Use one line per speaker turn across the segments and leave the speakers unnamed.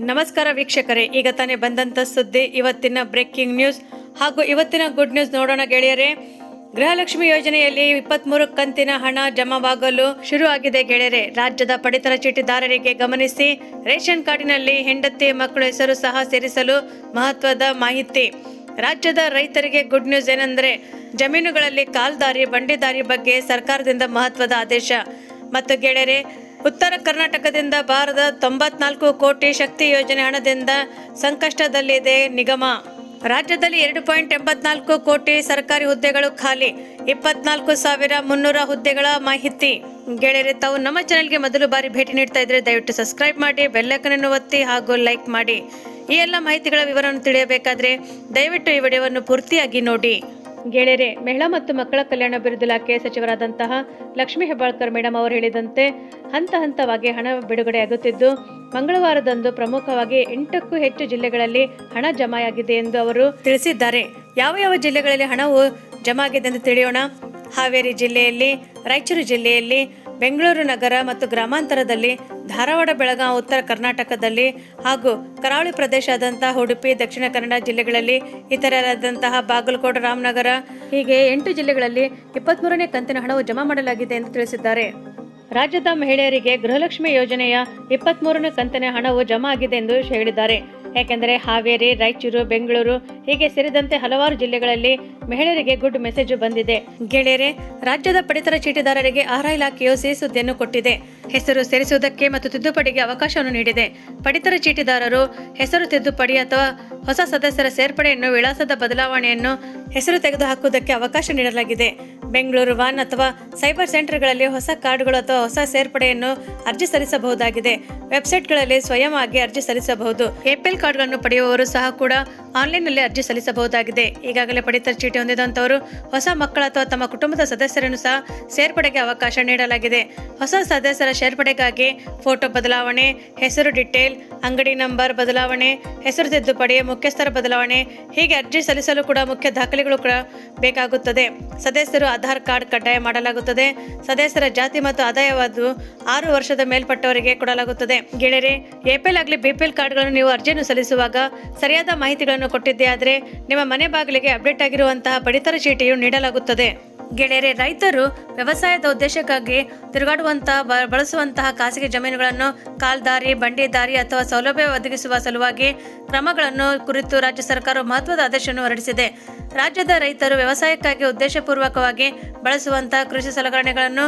ನಮಸ್ಕಾರ ವೀಕ್ಷಕರೇ, ಈಗ ತಾನೇ ಬಂದಂತ ಸುದ್ದಿ, ಇವತ್ತಿನ ಬ್ರೇಕಿಂಗ್ ನ್ಯೂಸ್ ಹಾಗೂ ಇವತ್ತಿನ ಗುಡ್ ನ್ಯೂಸ್ ನೋಡೋಣ ಗೆಳೆಯರೇ. ಗೃಹಲಕ್ಷ್ಮಿ ಯೋಜನೆಯಲ್ಲಿ ಇಪ್ಪತ್ಮೂರು ಕಂತಿನ ಹಣ ಜಮಾವಾಗಲು ಶುರು ಆಗಿದೆ ಗೆಳೆಯರೆ. ರಾಜ್ಯದ ಪಡಿತರ ಚೀಟಿದಾರರಿಗೆ ಗಮನಿಸಿ, ರೇಷನ್ ಕಾರ್ಡಿನಲ್ಲಿ ಹೆಂಡತಿ ಮಕ್ಕಳ ಹೆಸರು ಸಹ ಸೇರಿಸಲು ಮಹತ್ವದ ಮಾಹಿತಿ. ರಾಜ್ಯದ ರೈತರಿಗೆ ಗುಡ್ ನ್ಯೂಸ್ ಏನಂದ್ರೆ, ಜಮೀನುಗಳಲ್ಲಿ ಕಾಲ್ದಾರಿ, ಬಂಡಿದಾರಿ ಬಗ್ಗೆ ಸರ್ಕಾರದಿಂದ ಮಹತ್ವದ ಆದೇಶ. ಮತ್ತು ಗೆಳೆಯರೆ ಉತ್ತರ ಕರ್ನಾಟಕದಿಂದ ಬಾರದ ತೊಂಬತ್ನಾಲ್ಕು ಕೋಟಿ ಶಕ್ತಿ ಯೋಜನೆ ಹಣದಿಂದ ಸಂಕಷ್ಟದಲ್ಲಿದೆ ನಿಗಮ. ರಾಜ್ಯದಲ್ಲಿ ಎರಡು ಪಾಯಿಂಟ್ ಎಂಬತ್ನಾಲ್ಕು ಕೋಟಿ ಸರ್ಕಾರಿ ಹುದ್ದೆಗಳು ಖಾಲಿ, ಇಪ್ಪತ್ನಾಲ್ಕು ಸಾವಿರ ಮುನ್ನೂರ ಹುದ್ದೆಗಳ ಮಾಹಿತಿ. ಗೆಳೆಯರೆ, ತಾವು ನಮ್ಮ ಚಾನೆಲ್ಗೆ ಮೊದಲು ಬಾರಿ ಭೇಟಿ ನೀಡ್ತಾ ಇದ್ರೆ ದಯವಿಟ್ಟು ಸಬ್ಸ್ಕ್ರೈಬ್ ಮಾಡಿ ಬೆಲ್ಲೈಕನನ್ನು ಒತ್ತಿ ಹಾಗೂ ಲೈಕ್ ಮಾಡಿ. ಈ ಎಲ್ಲ ಮಾಹಿತಿಗಳ ವಿವರವನ್ನು ತಿಳಿಯಬೇಕಾದ್ರೆ ದಯವಿಟ್ಟು ಈ ವಿಡಿಯೋವನ್ನು ಪೂರ್ತಿಯಾಗಿ ನೋಡಿ. ಗೆಳೆಯರೆ, ಮಹಿಳಾ ಮತ್ತು ಮಕ್ಕಳ ಕಲ್ಯಾಣ ಅಭಿವೃದ್ಧಿ ಇಲಾಖೆ ಸಚಿವರಾದಂತಹ ಲಕ್ಷ್ಮೀ ಹೆಬ್ಬಾಳ್ಕರ್ ಮೇಡಮ್ ಅವರು ಹೇಳಿದಂತೆ, ಹಂತ ಹಂತವಾಗಿ ಹಣ ಬಿಡುಗಡೆಯಾಗುತ್ತಿದ್ದು ಮಂಗಳವಾರದಂದು ಪ್ರಮುಖವಾಗಿ ಎಂಟಕ್ಕೂ ಹೆಚ್ಚು ಜಿಲ್ಲೆಗಳಲ್ಲಿ ಹಣ ಜಮಾಯಾಗಿದೆ ಎಂದು ಅವರು ತಿಳಿಸಿದ್ದಾರೆ. ಯಾವ ಯಾವ ಜಿಲ್ಲೆಗಳಲ್ಲಿ ಹಣವು ಜಮಾ ಆಗಿದೆ ಎಂದು ತಿಳಿಯೋಣ. ಹಾವೇರಿ ಜಿಲ್ಲೆಯಲ್ಲಿ, ರಾಯಚೂರು ಜಿಲ್ಲೆಯಲ್ಲಿ ಬೆಂಗಳೂರು ನಗರ ಮತ್ತು ಗ್ರಾಮಾಂತರದಲ್ಲಿ ಧಾರವಾಡ ಬೆಳಗಾವಿ ಉತ್ತರ ಕರ್ನಾಟಕದಲ್ಲಿ ಹಾಗೂ ಕರಾವಳಿ ಪ್ರದೇಶದಂತಹ ಉಡುಪಿ, ದಕ್ಷಿಣ ಕನ್ನಡ ಜಿಲ್ಲೆಗಳಲ್ಲಿ ಇತರರಾದಂತಹ ಬಾಗಲಕೋಟೆ, ರಾಮನಗರ, ಹೀಗೆ ಎಂಟು ಜಿಲ್ಲೆಗಳಲ್ಲಿ ಇಪ್ಪತ್ಮೂರನೇ ಕಂತಿನ ಹಣವು ಜಮಾ ಮಾಡಲಾಗಿದೆ ಎಂದು ತಿಳಿಸಿದ್ದಾರೆ. ರಾಜ್ಯದ ಮಹಿಳೆಯರಿಗೆ ಗೃಹಲಕ್ಷ್ಮಿ ಯೋಜನೆಯ ಇಪ್ಪತ್ಮೂರನೇ ಕಂತಿನ ಹಣವು ಜಮಾ ಆಗಿದೆ ಎಂದು ಹೇಳಿದ್ದಾರೆ. ಯಾಕೆಂದರೆ ಹಾವೇರಿ, ರಾಯಚೂರು, ಬೆಂಗಳೂರು ಹೀಗೆ ಸೇರಿದಂತೆ ಹಲವಾರು ಜಿಲ್ಲೆಗಳಲ್ಲಿ ಮಹಿಳೆಯರಿಗೆ ಗುಡ್ ಮೆಸೇಜ್ ಬಂದಿದೆ. ಗೆಳೆಯರೆ, ರಾಜ್ಯದ ಪಡಿತರ ಚೀಟಿದಾರರಿಗೆ ಆಹಾರ ಇಲಾಖೆಯು ಸಿಹಿ ಸುದ್ದಿಯನ್ನು ಕೊಟ್ಟಿದೆ. ಹೆಸರು ಸೇರಿಸುವುದಕ್ಕೆ ಮತ್ತು ತಿದ್ದುಪಡಿಗೆ ಅವಕಾಶವನ್ನು ನೀಡಿದೆ. ಪಡಿತರ ಚೀಟಿದಾರರು ಹೆಸರು ತಿದ್ದುಪಡಿ ಅಥವಾ ಹೊಸ ಸದಸ್ಯರ ಸೇರ್ಪಡೆಯನ್ನು, ವಿಳಾಸದ ಬದಲಾವಣೆಯನ್ನು ಹೆಸರು ತೆಗೆದುಹಾಕುವುದಕ್ಕೆ ಅವಕಾಶ ನೀಡಲಾಗಿದೆ. ಬೆಂಗಳೂರು ವಾನ್ ಅಥವಾ ಸೈಬರ್ ಸೆಂಟರ್ಗಳಲ್ಲಿ ಹೊಸ ಕಾರ್ಡ್ಗಳು ಅಥವಾ ಹೊಸ ಸೇರ್ಪಡೆಯನ್ನು ಅರ್ಜಿ ಸಲ್ಲಿಸಬಹುದಾಗಿದೆ. ವೆಬ್ಸೈಟ್ಗಳಲ್ಲಿ ಸ್ವಯಂ ಆಗಿ ಅರ್ಜಿ ಸಲ್ಲಿಸಬಹುದು. ಎಪಿಎಲ್ ಕಾರ್ಡ್ಗಳನ್ನು ಪಡೆಯುವವರು ಸಹ ಕೂಡ ಆನ್ಲೈನ್ನಲ್ಲಿ ಅರ್ಜಿ ಸಲ್ಲಿಸಬಹುದಾಗಿದೆ. ಈಗಾಗಲೇ ಪಡಿತರ ಚೀಟಿ ಹೊಂದಿದಂತವರು ಹೊಸ ಮಕ್ಕಳ ಅಥವಾ ತಮ್ಮ ಕುಟುಂಬದ ಸದಸ್ಯರನ್ನು ಸಹ ಸೇರ್ಪಡೆಗೆ ಅವಕಾಶ ನೀಡಲಾಗಿದೆ. ಹೊಸ ಸದಸ್ಯರ ಸೇರ್ಪಡೆಗಾಗಿ ಫೋಟೋ ಬದಲಾವಣೆ, ಹೆಸರು ಡಿಟೇಲ್, ಅಂಗಡಿ ನಂಬರ್ ಬದಲಾವಣೆ, ಹೆಸರು ತಿದ್ದುಪಡಿ, ಮುಖ್ಯಸ್ಥರ ಬದಲಾವಣೆ, ಹೀಗೆ ಅರ್ಜಿ ಸಲ್ಲಿಸಲು ಕೂಡ ಮುಖ್ಯ ದಾಖಲೆಗಳು ಕೂಡ ಬೇಕಾಗುತ್ತದೆ. ಸದಸ್ಯರು ಆಧಾರ್ ಕಾರ್ಡ್ ಕಡ್ಡಾಯ ಮಾಡಲಾಗುತ್ತದೆ. ಸದಸ್ಯರ ಜಾತಿ ಮತ್ತು ಆದಾಯವಾದ ಆರು ವರ್ಷದ ಮೇಲ್ಪಟ್ಟವರಿಗೆ ಕೊಡಲಾಗುತ್ತದೆ. ಗೆಳೆಯರೆ ಎಪಿಎಲ್ ಆಗಲಿ ಬಿಪಿಎಲ್ ಕಾರ್ಡ್ಗಳನ್ನು ನೀವು ಅರ್ಜಿಯನ್ನು ಸಲ್ಲಿಸುವಾಗ ಸರಿಯಾದ ಮಾಹಿತಿಗಳನ್ನು ಕೊಟ್ಟಿದ್ದೇ ಆದರೆ ನಿಮ್ಮ ಮನೆ ಬಾಗಿಲಿಗೆ ಅಪ್ಡೇಟ್ ಆಗಿರುವಂತಹ ಪಡಿತರ ಚೀಟಿಯು ನೀಡಲಾಗುತ್ತದೆ. ಗೆಳೆಯರೆ, ರೈತರು ವ್ಯವಸಾಯದ ಉದ್ದೇಶಕ್ಕಾಗಿ ತಿರುಗಾಡುವಂತಹ ಬಳಸುವಂತಹ ಖಾಸಗಿ ಜಮೀನುಗಳನ್ನು ಕಾಲ್ದಾರಿ, ಬಂಡಿದಾರಿ ಅಥವಾ ಸೌಲಭ್ಯ ಒದಗಿಸುವ ಸಲುವಾಗಿ ಕ್ರಮಗಳನ್ನು ಕುರಿತು ರಾಜ್ಯ ಸರ್ಕಾರ ಮಹತ್ವದ ಆದೇಶವನ್ನು ಹೊರಡಿಸಿದೆ. ರಾಜ್ಯದ ರೈತರು ವ್ಯವಸಾಯಕ್ಕಾಗಿ ಉದ್ದೇಶಪೂರ್ವಕವಾಗಿ ಬಳಸುವಂತಹ ಕೃಷಿ ಸಲಕರಣೆಗಳನ್ನು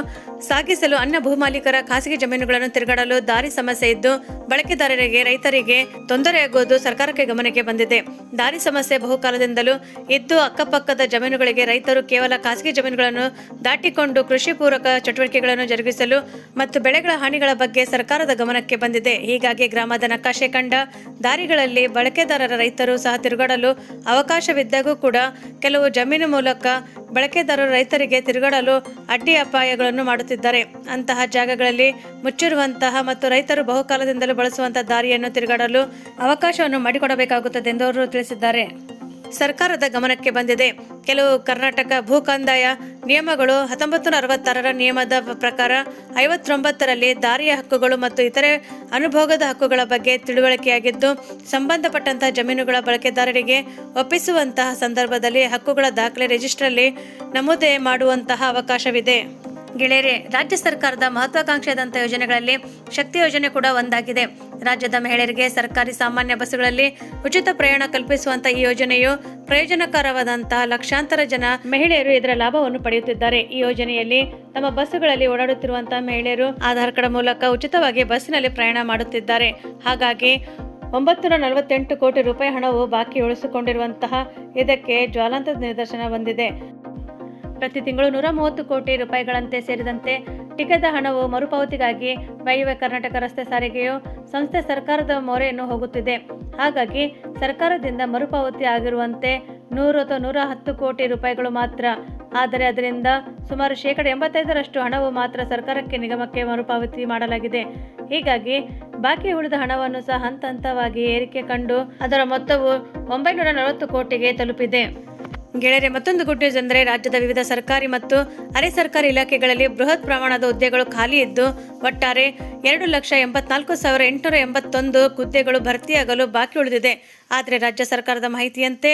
ಸಾಗಿಸಲು ಅನ್ಯ ಭೂಮಾಲೀಕರ ಖಾಸಗಿ ಜಮೀನುಗಳನ್ನು ತಿರುಗಾಡಲು ದಾರಿ ಸಮಸ್ಯೆ ಇದ್ದು, ಬಳಕೆದಾರರಿಗೆ, ರೈತರಿಗೆ ತೊಂದರೆಯಾಗುವುದು ಸರ್ಕಾರಕ್ಕೆ ಗಮನಕ್ಕೆ ಬಂದಿದೆ. ದಾರಿ ಸಮಸ್ಯೆ ಬಹುಕಾಲದಿಂದಲೂ ಇದ್ದು, ಅಕ್ಕಪಕ್ಕದ ಜಮೀನುಗಳಿಗೆ ರೈತರು ಕೇವಲ ಖಾಸಗಿ ಜಮೀನುಗಳನ್ನು ದಾಟಿಕೊಂಡು ಕೃಷಿ ಪೂರಕ ಚಟುವಟಿಕೆಗಳನ್ನು ಜರುಗಿಸಲು ಮತ್ತು ಬೆಳೆಗಳ ಹಾನಿಗಳ ಬಗ್ಗೆ ಸರ್ಕಾರದ ಗಮನಕ್ಕೆ ಬಂದಿದೆ. ಹೀಗಾಗಿ ಗ್ರಾಮದ ನಕಾಶೆ ಕಂಡ ದಾರಿಗಳಲ್ಲಿ ಬಳಕೆದಾರರ ರೈತರು ಸಹ ತಿರುಗಾಡಲು ಅವಕಾಶವಿದ್ದಾಗೂ ಕೂಡ ಕೆಲವು ಜಮೀನು ಮೂಲಕ ಬಳಕೆದಾರರು ರೈತರಿಗೆ ತಿರುಗಾಡಲು ಅಡ್ಡಿ ಅಪಾಯಗಳನ್ನು ಮಾಡುತ್ತಿದ್ದಾರೆ. ಅಂತಹ ಜಾಗಗಳಲ್ಲಿ ಮುಚ್ಚಿರುವಂತಹ ಮತ್ತು ರೈತರು ಬಹುಕಾಲದಿಂದಲೂ ಬಳಸುವಂತಹ ದಾರಿಯನ್ನು ತಿರುಗಾಡಲು ಅವಕಾಶವನ್ನು ಮಾಡಿಕೊಡಬೇಕಾಗುತ್ತದೆ ಎಂದು ಅವರು ತಿಳಿಸಿದ್ದಾರೆ. ಸರ್ಕಾರದ ಗಮನಕ್ಕೆ ಬಂದಿದೆ. ಕೆಲವು ಕರ್ನಾಟಕ ಭೂ ಕಂದಾಯ ನಿಯಮಗಳು ಹತ್ತೊಂಬತ್ತು ನೂರ ಅರವತ್ತಾರರ ನಿಯಮದ ಪ್ರಕಾರ ಐವತ್ತೊಂಬತ್ತರಲ್ಲಿ ದಾರಿಯ ಹಕ್ಕುಗಳು ಮತ್ತು ಇತರೆ ಅನುಭೋಗದ ಹಕ್ಕುಗಳ ಬಗ್ಗೆ ತಿಳುವಳಿಕೆಯಾಗಿದ್ದು, ಸಂಬಂಧಪಟ್ಟಂತಹ ಜಮೀನುಗಳ ಬಳಕೆದಾರರಿಗೆ ಒಪ್ಪಿಸುವಂತಹ ಸಂದರ್ಭದಲ್ಲಿ ಹಕ್ಕುಗಳ ದಾಖಲೆ ರಿಜಿಸ್ಟ್ರಲ್ಲಿ ನಮೂದೆ ಮಾಡುವಂತಹ ಅವಕಾಶವಿದೆ. ಗೆಳೆಯರೆ, ರಾಜ್ಯ ಸರ್ಕಾರದ ಮಹತ್ವಾಕಾಂಕ್ಷೆಯಾದಂತಹ ಯೋಜನೆಗಳಲ್ಲಿ ಶಕ್ತಿ ಯೋಜನೆ ಕೂಡ ಒಂದಾಗಿದೆ. ರಾಜ್ಯದ ಮಹಿಳೆಯರಿಗೆ ಸರ್ಕಾರಿ ಸಾಮಾನ್ಯ ಬಸ್ಸುಗಳಲ್ಲಿ ಉಚಿತ ಪ್ರಯಾಣ ಕಲ್ಪಿಸುವಂತ ಈ ಯೋಜನೆಯು ಪ್ರಯೋಜನಕರವಾದಂತಹ ಲಕ್ಷಾಂತರ ಜನ ಮಹಿಳೆಯರು ಇದರ ಲಾಭವನ್ನು ಪಡೆಯುತ್ತಿದ್ದಾರೆ. ಈ ಯೋಜನೆಯಲ್ಲಿ ತಮ್ಮ ಬಸ್ಸುಗಳಲ್ಲಿ ಓಡಾಡುತ್ತಿರುವಂತಹ ಮಹಿಳೆಯರು ಆಧಾರ್ ಕಾರ್ಡ್ ಮೂಲಕ ಉಚಿತವಾಗಿ ಬಸ್ಸಿನಲ್ಲಿ ಪ್ರಯಾಣ ಮಾಡುತ್ತಿದ್ದಾರೆ. ಹಾಗಾಗಿ ಒಂಬತ್ತು ನೂರ ನಲವತ್ತೆಂಟು ಕೋಟಿ ರೂಪಾಯಿ ಹಣವು ಬಾಕಿ ಉಳಿಸಿಕೊಂಡಿರುವಂತಹ ಇದಕ್ಕೆ ಜ್ವಾಲಂತ ನಿದರ್ಶನ ಬಂದಿದೆ. ಪ್ರತಿ ತಿಂಗಳು ನೂರ ಮೂವತ್ತು ಕೋಟಿ ರೂಪಾಯಿಗಳಂತೆ ಸೇರಿದಂತೆ ಟಿಕೆದ ಹಣವು ಮರುಪಾವತಿಗಾಗಿ ವಾಯುವ್ಯ ಕರ್ನಾಟಕ ರಸ್ತೆ ಸಾರಿಗೆಯು ಸಂಸ್ಥೆ ಸರ್ಕಾರದ ಮೊರೆಯನ್ನು ಹೋಗುತ್ತಿದೆ. ಹಾಗಾಗಿ ಸರ್ಕಾರದಿಂದ ಮರುಪಾವತಿ ಆಗಿರುವಂತೆ ನೂರು ಅಥವಾ ನೂರ ಹತ್ತು ಕೋಟಿ ರೂಪಾಯಿಗಳು ಮಾತ್ರ. ಆದರೆ ಅದರಿಂದ ಸುಮಾರು ಶೇಕಡ ಎಂಬತ್ತೈದರಷ್ಟು ಹಣವು ಮಾತ್ರ ಸರ್ಕಾರಕ್ಕೆ ನಿಗಮಕ್ಕೆ ಮರುಪಾವತಿ ಮಾಡಲಾಗಿದೆ. ಹೀಗಾಗಿ ಬಾಕಿ ಉಳಿದ ಹಣವನ್ನು ಸಹ ಹಂತ ಹಂತವಾಗಿ ಏರಿಕೆ ಕಂಡು ಅದರ ಮೊತ್ತವು ಒಂಬೈನೂರ ನಲವತ್ತು ಕೋಟಿಗೆ ತಲುಪಿದೆ. ಗೆಳೆಯರೆ, ಮತ್ತೊಂದು ಗುಡ್ ನ್ಯೂಸ್ ಅಂದರೆ ರಾಜ್ಯದ ವಿವಿಧ ಸರ್ಕಾರಿ ಮತ್ತು ಅರೆ ಸರ್ಕಾರಿ ಇಲಾಖೆಗಳಲ್ಲಿ ಬೃಹತ್ ಪ್ರಮಾಣದ ಹುದ್ದೆಗಳು ಖಾಲಿ ಇದ್ದು, ಒಟ್ಟಾರೆ ಎರಡು ಲಕ್ಷ ಎಂಬತ್ನಾಲ್ಕು ಸಾವಿರ ಎಂಟುನೂರ ಎಂಬತ್ತೊಂದು ಹುದ್ದೆಗಳು ಭರ್ತಿಯಾಗಲು ಬಾಕಿ ಉಳಿದಿದೆ. ಆದರೆ ರಾಜ್ಯ ಸರ್ಕಾರದ ಮಾಹಿತಿಯಂತೆ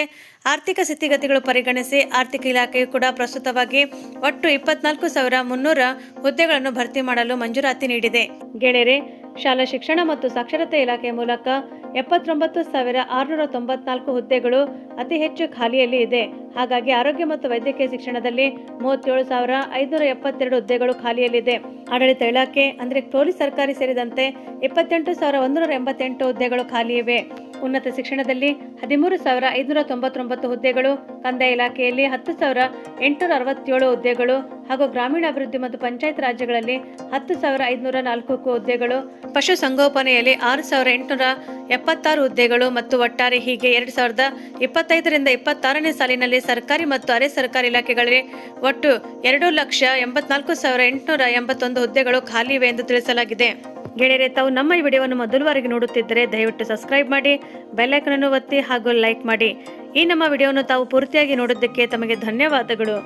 ಆರ್ಥಿಕ ಸ್ಥಿತಿಗತಿಗಳು ಪರಿಗಣಿಸಿ ಆರ್ಥಿಕ ಇಲಾಖೆಯು ಕೂಡ ಪ್ರಸ್ತುತವಾಗಿ ಒಟ್ಟು ಇಪ್ಪತ್ನಾಲ್ಕು ಸಾವಿರ ಮುನ್ನೂರ ಹುದ್ದೆಗಳನ್ನು ಭರ್ತಿ ಮಾಡಲು ಮಂಜೂರಾತಿ ನೀಡಿದೆ. ಗೆಳೆಯರೆ, ಶಾಲಾ ಶಿಕ್ಷಣ ಮತ್ತು ಸಾಕ್ಷರತೆ ಇಲಾಖೆ ಮೂಲಕ ಎಪ್ಪತ್ತೊಂಬತ್ತು ಸಾವಿರ ಆರುನೂರ ತೊಂಬತ್ನಾಲ್ಕು ಹುದ್ದೆಗಳು ಅತಿ ಹೆಚ್ಚು ಖಾಲಿಯಲ್ಲಿ ಇದೆ. ಹಾಗಾಗಿ ಆರೋಗ್ಯ ಮತ್ತು ವೈದ್ಯಕೀಯ ಶಿಕ್ಷಣದಲ್ಲಿ ಮೂವತ್ತೇಳು ಸಾವಿರ ಐದುನೂರ ಎಪ್ಪತ್ತೆರಡು ಹುದ್ದೆಗಳು ಖಾಲಿಯಲ್ಲಿದೆ. ಆಡಳಿತ ಇಲಾಖೆ, ಅಂದರೆ ಪೊಲೀಸ್, ಸರ್ಕಾರಿ ಸೇರಿದಂತೆ ಇಪ್ಪತ್ತೆಂಟು ಸಾವಿರ ಒಂದೂರ ಎಂಬತ್ತೆಂಟು ಹುದ್ದೆಗಳು ಖಾಲಿ ಇವೆ ಉನ್ನತ ಶಿಕ್ಷಣದಲ್ಲಿ ಹದಿಮೂರು ಸಾವಿರ ಐದುನೂರ ತೊಂಬತ್ತೊಂಬತ್ತು ಹುದ್ದೆಗಳು, ಕಂದಾಯ ಇಲಾಖೆಯಲ್ಲಿ ಹತ್ತು ಸಾವಿರ ಎಂಟುನೂರ ಅರವತ್ತೇಳು ಹುದ್ದೆಗಳು ಹಾಗೂ ಗ್ರಾಮೀಣಾಭಿವೃದ್ಧಿ ಮತ್ತು ಪಂಚಾಯತ್ ರಾಜ್ಯಗಳಲ್ಲಿ ಹತ್ತು ಸಾವಿರ ಐದುನೂರ ನಾಲ್ಕು ಹುದ್ದೆಗಳು, ಪಶುಸಂಗೋಪನೆಯಲ್ಲಿ ಆರು ಸಾವಿರ ಎಂಟುನೂರ ಎಪ್ಪತ್ತಾರು ಹುದ್ದೆಗಳು ಮತ್ತು ಒಟ್ಟಾರೆ ಹೀಗೆ ಎರಡು ಸಾವಿರದ ಇಪ್ಪತ್ತೈದರಿಂದ ಇಪ್ಪತ್ತಾರನೇ ಸಾಲಿನಲ್ಲಿ ಸರ್ಕಾರಿ ಮತ್ತು ಅರೆ ಸರ್ಕಾರಿ ಇಲಾಖೆಗಳಲ್ಲಿ ಒಟ್ಟು ಎರಡು ಲಕ್ಷ ಎಂಬತ್ನಾಲ್ಕು ಸಾವಿರ ಎಂಟುನೂರ ಎಂಬತ್ತೊಂದು ಹುದ್ದೆಗಳು ಖಾಲಿ ಇವೆ ಎಂದು ತಿಳಿಸಲಾಗಿದೆ. ಗೆಳೆಯರೆ, ತಾವು ನಮ್ಮ ಈ ವಿಡಿಯೋವನ್ನು ಮೊದಲು ಬಾರಿಗೆ ನೋಡುತ್ತಿದ್ದರೆ ದಯವಿಟ್ಟು ಸಬ್ಸ್ಕ್ರೈಬ್ ಮಾಡಿ ಬೆಲ್ಲೈಕನನ್ನು ಒತ್ತಿ ಹಾಗೂ ಲೈಕ್ ಮಾಡಿ. ಈ ನಮ್ಮ ವಿಡಿಯೋವನ್ನು ತಾವು ಪೂರ್ತಿಯಾಗಿ ನೋಡಿದ್ದಕ್ಕೆ ತಮಗೆ ಧನ್ಯವಾದಗಳು.